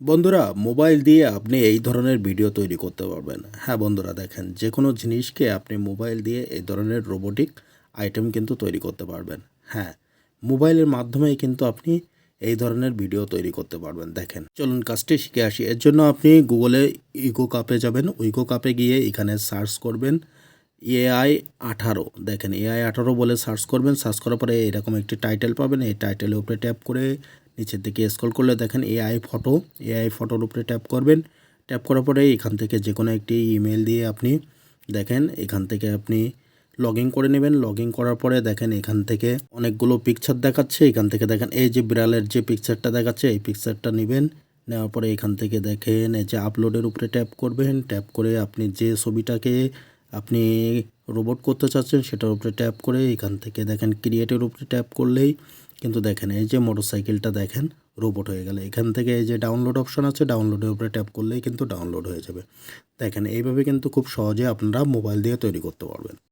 বন্ধুরা, মোবাইল দিয়ে আপনি এই ধরনের ভিডিও তৈরি করতে পারবেন। হ্যাঁ বন্ধুরা, দেখেন যে কোনো জিনিসকে আপনি মোবাইল দিয়ে এই ধরনের রোবোটিক আইটেম কিন্তু তৈরি করতে পারবেন। হ্যাঁ মোবাইলের মাধ্যমেই কিন্তু আপনি এই ধরনের ভিডিও তৈরি করতে পারবেন। দেখেন, চলুন কাজটি শিখে আসি। এর জন্য আপনি গুগলে ইকো কাপে যাবেন। উইকো কাপে গিয়ে এখানে সার্চ করবেন এআই আঠারো। দেখেন, এআই আঠারো বলে সার্চ করবেন। সার্চ করার পরে এরকম একটি টাইটেল পাবেন। এই টাইটেলের উপরে ট্যাপ করে নিচের দিকে স্ক্রল করলে দেখেন এআই ফটো এআই ফটোর উপরে ট্যাপ করবেন। ট্যাপ করার পরে এখান থেকে যে কোনো একটি ইমেল দিয়ে আপনি দেখেন, এখান থেকে আপনি লগ করে নেবেন। লগ করার পরে দেখেন এখান থেকে অনেকগুলো পিকচার দেখাচ্ছে। এখান থেকে দেখেন এই যে বিড়ালের যে পিকচারটা দেখাচ্ছে, এই পিকচারটা নেবেন। নেওয়ার পরে এখান থেকে দেখেন এই যে আপলোডের উপরে ট্যাপ করবেন। ট্যাপ করে আপনি যে ছবিটাকে আপনি রোবট করতে চাচ্ছেন, সেটার উপরে ট্যাপ করে এখান থেকে দেখেন ক্রিয়েটের উপরে ট্যাপ করলেই কিন্তু দেখেন, এই যে মোটরসাইকেলটা দেখেন রোবট হয়ে গেল। এখান থেকে এই যে ডাউনলোড অপশন আছে ডাউনলোডের উপরে ট্যাপ করলেই কিন্তু ডাউনলোড হয়ে যাবে। দেখেন, এইভাবে কিন্তু খুব সহজে আপনারা মোবাইল দিয়ে তৈরি করতে পারবেন।